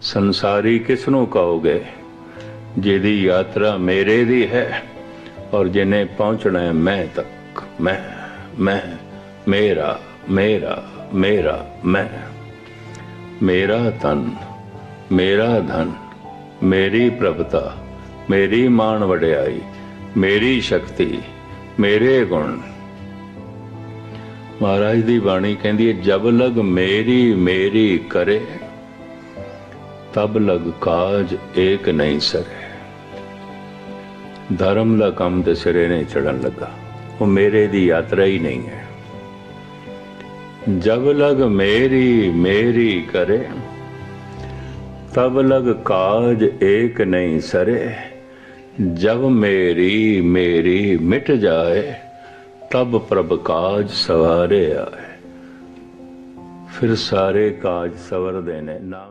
ਸੰਸਾਰੀ ਕਿਸ ਨੂੰ ਕਹੋਗੇ? ਜਿਹਦੀ ਯਾਤਰਾ ਮੇਰੇ ਦੀ ਹੈ ਔਰ ਜਿਨੇ ਪਹੁੰਚਣਾ ਹੈ ਮੈਂ ਤੱਕ। ਮੈਂ ਮੈਂ, ਮੇਰਾ ਮੇਰਾ ਮੇਰਾ, ਮੈਂ। ਮੇਰਾ ਤਨ ਮੇਰਾ ਧਨ, ਮੇਰੀ ਪ੍ਰਭਤਾ, ਮੇਰੀ ਮਾਣ ਵਡਿਆਈ, ਮੇਰੀ ਸ਼ਕਤੀ, ਮੇਰੇ ਗੁਣ। ਮਹਾਰਾਜ ਦੀ ਬਾਣੀ ਕਹਿੰਦੀ ਹੈ, ਜਬ ਲਗ ਮੇਰੀ ਮੇਰੀ ਕਰੇ। ਤਬ ਲਗ ਕਾਜ ਏਕ ਨਹੀਂ ਸਰੇ। ਧਰਮ ਦਾ ਕੰਮ ਤੇ ਸਿਰੇ ਨਹੀਂ ਚੜਨ ਲੱਗਾ। ਉਹ ਮੇਰੇ ਦੀ ਯਾਤਰਾ ਹੀ ਨਹੀਂ ਹੈ। ਜਬ ਲਗ ਮੇਰੀ ਮੇਰੀ ਕਰੇ, ਤਬ ਲਗ ਕਾਜ ਏਕ ਨਹੀਂ ਸਰੇ। ਜਬ ਮੇਰੀ ਮੇਰੀ ਮਿਟ ਜਾਏ, ਤਬ ਪ੍ਰਭ ਕਾਜ ਸਵਾਰੇ ਆਏ। ਫਿਰ ਸਾਰੇ ਕਾਜ ਸਵਰਦੇ ਨੇ ਨਾ